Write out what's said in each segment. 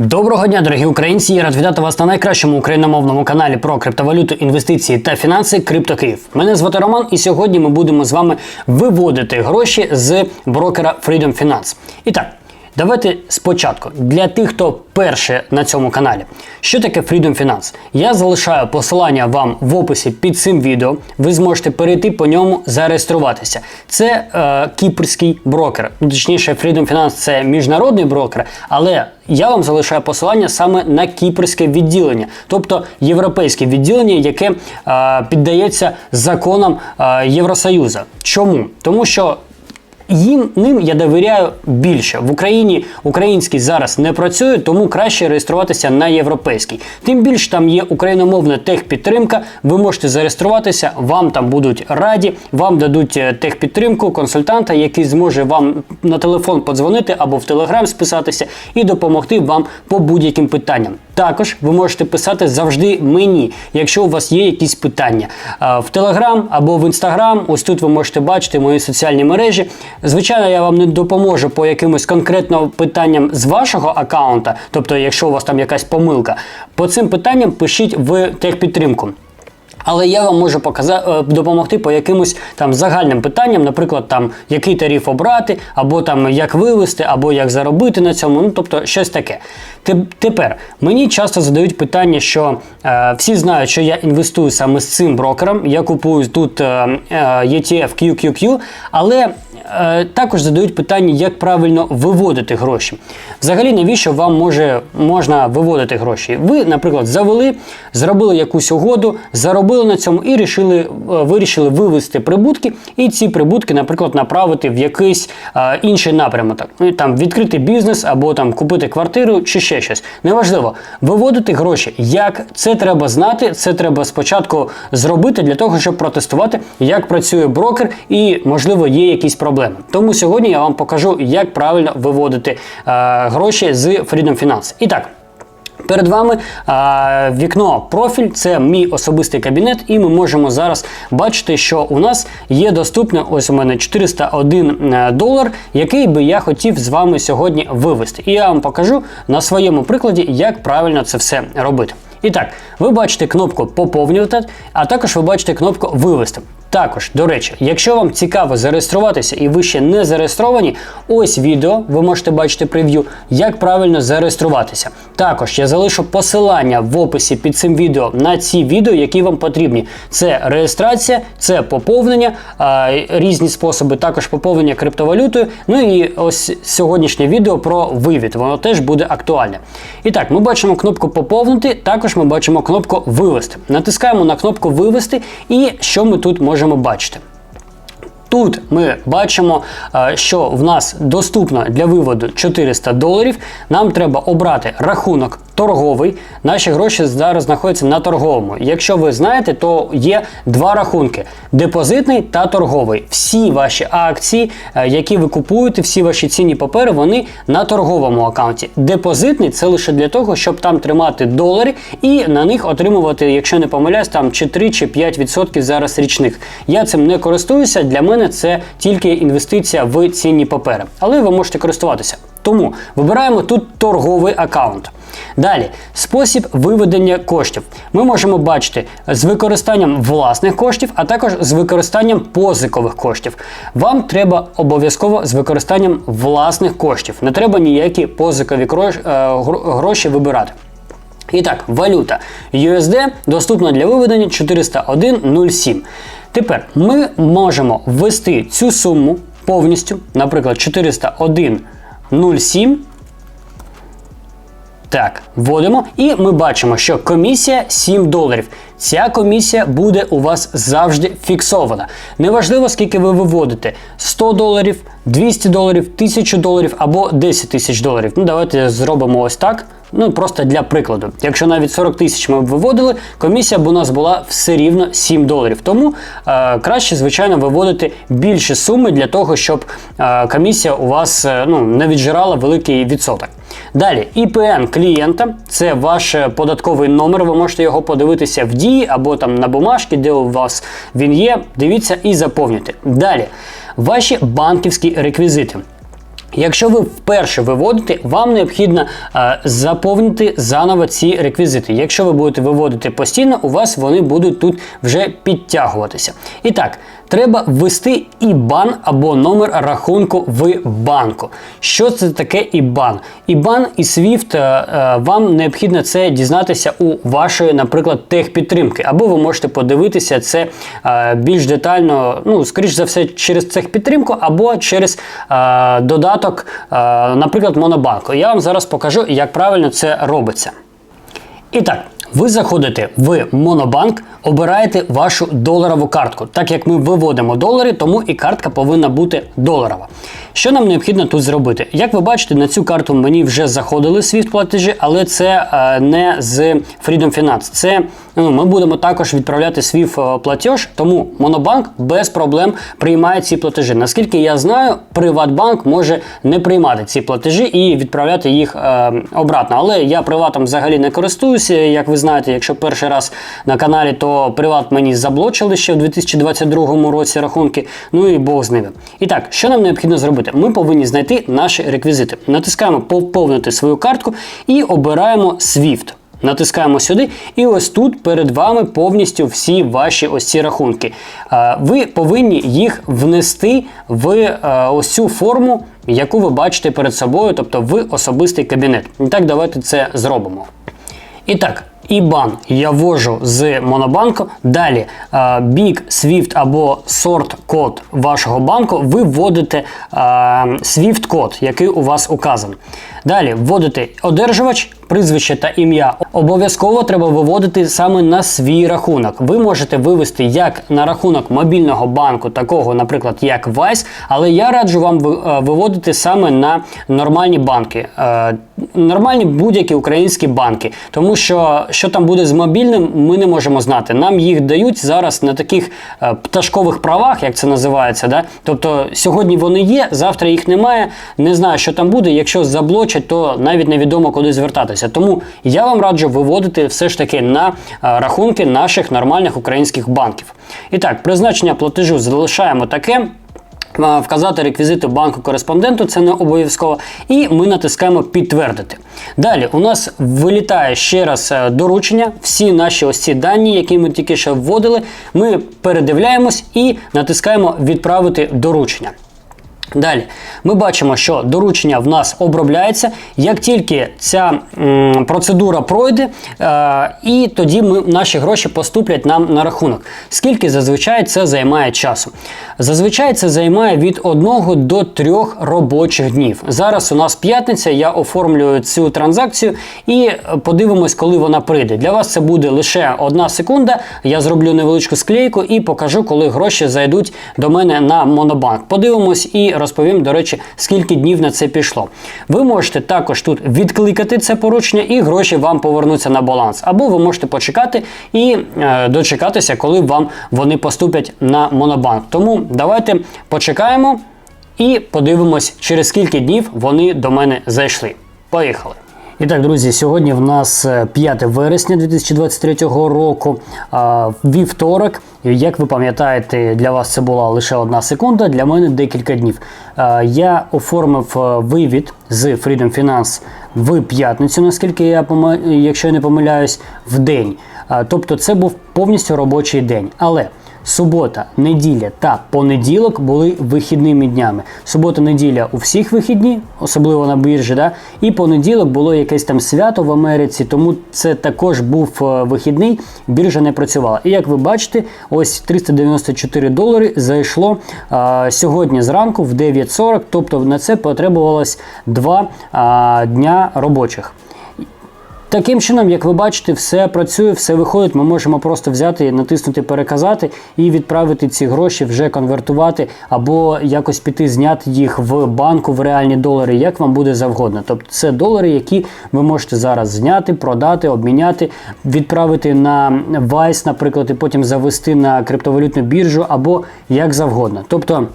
Доброго дня, дорогі українці! Я рад вітати вас на найкращому україномовному каналі про криптовалюту, інвестиції та фінанси Крипто Київ. Мене звати Роман, і сьогодні ми будемо з вами виводити гроші з брокера Freedom Finance. І так. Давайте спочатку для тих, хто перше на цьому каналі. Що таке Freedom Finance? Я залишаю посилання вам в описі під цим відео. Ви зможете перейти по ньому зареєструватися. Це е, кіпрський брокер. Ну, Точніше, Freedom Finance це міжнародний брокер, але я вам залишаю посилання саме на кіпрське відділення, тобто європейське відділення, яке е, піддається законам е, Євросоюзу. Чому? Тому що їм ним я довіряю більше. В Україні український зараз не працює, тому краще реєструватися на європейський. Тим більше там є україномовна техпідтримка. Ви можете зареєструватися, вам там будуть раді, вам дадуть е, техпідтримку, консультанта, який зможе вам на телефон подзвонити або в телеграм списатися і допомогти вам по будь-яким питанням. Також ви можете писати завжди мені, якщо у вас є якісь питання в Телеграм або в Інстаграм. Ось тут ви можете бачити мої соціальні мережі. Звичайно, я вам не допоможу по якимось конкретно питанням з вашого аккаунта, тобто, якщо у вас там якась помилка, по цим питанням пишіть в техпідтримку. Але я вам можу показати допомогти по якимось там загальним питанням, наприклад, там який тариф обрати, або там як вивести, або як заробити на цьому. Ну тобто щось таке. Тепер мені часто задають питання, що е, всі знають, що я інвестую саме з цим брокером. Я купую тут е, е, ETF QQQ, але е, також задають питання, як правильно виводити гроші. Взагалі, навіщо вам може можна виводити гроші? Ви, наприклад, завели, зробили якусь угоду, заробили на цьому і рішили, е, вирішили вивести прибутки, і ці прибутки, наприклад, направити в якийсь е, інший напрямок. Ну, Там відкрити бізнес або там купити квартиру чи ще щось. Неважливо, виводити гроші. Як це треба знати, це треба спочатку зробити для того, щоб протестувати, як працює брокер, і можливо є якісь проблеми. Тому сьогодні я вам покажу, як правильно виводити е, гроші з Freedom Finance. І так. Перед вами а, вікно профіль, це мій особистий кабінет, і ми можемо зараз бачити, що у нас є доступне ось у мене 401 е, долар, який би я хотів з вами сьогодні вивести. І я вам покажу на своєму прикладі, як правильно це все робити. І так, ви бачите кнопку поповнювати, а також ви бачите кнопку вивести. Також, до речі, якщо вам цікаво зареєструватися і ви ще не зареєстровані, ось відео, ви можете бачити прев'ю, як правильно зареєструватися. Також я залишу посилання в описі під цим відео на ці відео, які вам потрібні. Це реєстрація, це поповнення, різні способи також поповнення криптовалютою. Ну і ось сьогоднішнє відео про вивід, воно теж буде актуальне. І так, ми бачимо кнопку поповнити, також ми бачимо кнопку вивести. Натискаємо на кнопку вивести, і що ми тут можемо бачити. Тут ми бачимо, е, що в нас доступно для виводу 400 доларів. Нам треба обрати рахунок торговий. Наші гроші зараз знаходяться на торговому. Якщо ви знаєте, то є два рахунки: депозитний та торговий. Всі ваші акції, е, які ви купуєте, всі ваші цінні папери, вони на торговому аккаунті. Депозитний це лише для того, щоб там тримати долари і на них отримувати, якщо не помиляюсь, там чи 3 чи 5% зараз річних. Я цим не користуюся. Для мене це тільки інвестиція в цінні папери. Але ви можете користуватися. Тому вибираємо тут торговий аккаунт. Далі, спосіб виведення коштів. Ми можемо бачити з використанням власних коштів, а також з використанням позикових коштів. Вам треба обов'язково з використанням власних коштів. Не треба ніякі позикові е, гро- гроші вибирати. І так, валюта USD доступна для виведення 401.07. Тепер ми можемо ввести цю суму повністю, наприклад, 401.07. Так, вводимо, і ми бачимо, що комісія 7 доларів. Ця комісія буде у вас завжди фіксована. Неважливо, скільки ви виводите: 100 доларів, 200 доларів, 1000 доларів або 10 тисяч доларів. Ну, давайте зробимо ось так. Ну, просто для прикладу. Якщо навіть 40 тисяч ми б виводили, комісія б у нас була все рівно 7 доларів. Тому е, краще, звичайно, виводити більше суми для того, щоб е, комісія у вас е, ну, не віджирала великий відсоток. Далі, IPN клієнта це ваш е, податковий номер. Ви можете його подивитися в дії або там на бумажці, де у вас він є. Дивіться і заповнюйте. Далі, ваші банківські реквізити. Якщо ви вперше виводите, вам необхідно е, заповнити заново ці реквізити. Якщо ви будете виводити постійно, у вас вони будуть тут вже підтягуватися. І так, треба ввести IBAN або номер рахунку в банку. Що це таке IBAN? IBAN і SWIFT е, е, вам необхідно це дізнатися у вашої, наприклад, техпідтримки, або ви можете подивитися це е, більш детально, ну, скоріш за все, через техпідтримку, або через додаток, наприклад, Монобанку. Я вам зараз покажу, як правильно це робиться. І так, ви заходите в Монобанк, обираєте вашу доларову картку. Так як ми виводимо долари, тому і картка повинна бути доларова. Що нам необхідно тут зробити? Як ви бачите, на цю карту мені вже заходили SWIFT платежі, але це е, не з Freedom Finance. Це ну, ми будемо також відправляти SWIFT е, платеж, тому Монобанк без проблем приймає ці платежі. Наскільки я знаю, Приватбанк може не приймати ці платежі і відправляти їх е, обратно. Але я приватом взагалі не користуюся. Як ви знаєте, якщо перший раз на каналі, то приват мені заблочили ще в 2022 році рахунки. Ну і Бог з ними. І так, що нам необхідно зробити? Ми повинні знайти наші реквізити. Натискаємо поповнити свою картку і обираємо SWIFT. Натискаємо сюди, і ось тут перед вами повністю всі ваші ось ці рахунки. Ви повинні їх внести в е, ось цю форму, яку ви бачите перед собою, тобто в особистий кабінет. І так, давайте це зробимо. І так, IBAN я ввожу з Монобанку. Далі е, бік, SWIFT або сорт код вашого банку. Ви вводите е, SWIFT код, який у вас указаний. Далі вводите одержувач, прізвище та ім'я. Обов'язково треба виводити саме на свій рахунок. Ви можете вивести як на рахунок мобільного банку, такого, наприклад, як Vice, але я раджу вам е, виводити саме на нормальні банки, Е, нормальні будь-які українські банки, тому що що там буде з мобільним, ми не можемо знати. Нам їх дають зараз на таких е, пташкових правах, як це називається. Да? Тобто сьогодні вони є, завтра їх немає. Не знаю, що там буде. Якщо заблочать, то навіть невідомо куди звертатися. Тому я вам раджу виводити все ж таки на е, рахунки наших нормальних українських банків. І так, призначення платежу залишаємо таке. А, Вказати реквізити банку кореспонденту, це не обов'язково. І ми натискаємо підтвердити. Далі у нас вилітає ще раз е, доручення. Всі наші ось ці дані, які ми тільки що вводили, ми передивляємось і натискаємо відправити доручення. Далі ми бачимо, що доручення в нас обробляється. Як тільки ця м, процедура пройде, е, і тоді ми, наші гроші поступлять нам на рахунок. Скільки зазвичай це займає часу? Зазвичай це займає від 1 до 3 робочих днів. Зараз у нас п'ятниця, я оформлюю цю транзакцію і подивимось, коли вона прийде. Для вас це буде лише одна секунда. Я зроблю невеличку склейку і покажу, коли гроші зайдуть до мене на Монобанк. Подивимось і розповім, до речі, скільки днів на це пішло. Ви можете також тут відкликати це поручення, і гроші вам повернуться на баланс. Або ви можете почекати і е, дочекатися, коли вам вони поступлять на Монобанк. Тому давайте почекаємо і подивимось, через скільки днів вони до мене зайшли. Поїхали! І так, друзі, сьогодні в нас е, 5 вересня 2023 року, вівторок. Як ви пам'ятаєте, для вас це була лише одна секунда, для мене декілька днів. Я оформив е, вивід з Freedom Finance в п'ятницю, наскільки я якщо я не помиляюсь, в день. Тобто це був повністю робочий день. Але Субота, неділя та понеділок були вихідними днями. Субота, неділя у всіх вихідні, особливо на біржі, да? і понеділок було якесь там свято в Америці, тому це також був е, вихідний, біржа не працювала. І як ви бачите, ось 394 долари зайшло е, сьогодні зранку в 9.40, тобто на це потребувалось 2 е, дня робочих. Таким чином, як ви бачите, все працює, все виходить. Ми можемо просто взяти, натиснути переказати і відправити ці гроші, вже конвертувати, або якось піти зняти їх в банку в реальні долари, як вам буде завгодно. Тобто це долари, які ви можете зараз зняти, продати, обміняти, відправити на Vice, наприклад, і потім завести на криптовалютну біржу, або як завгодно. Тобто.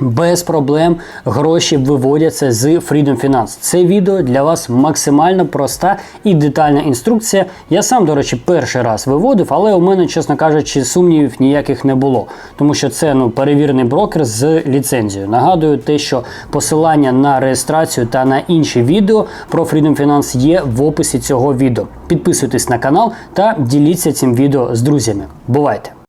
Без проблем гроші виводяться з Freedom Finance. Це відео для вас максимально проста і детальна інструкція. Я сам, до речі, перший раз виводив, але у мене, чесно кажучи, сумнівів ніяких не було, тому що це ну перевірений брокер з ліцензією. Нагадую, те, що посилання на реєстрацію та на інші відео про Freedom Finance є в описі цього відео. Підписуйтесь на канал та діліться цим відео з друзями. Бувайте!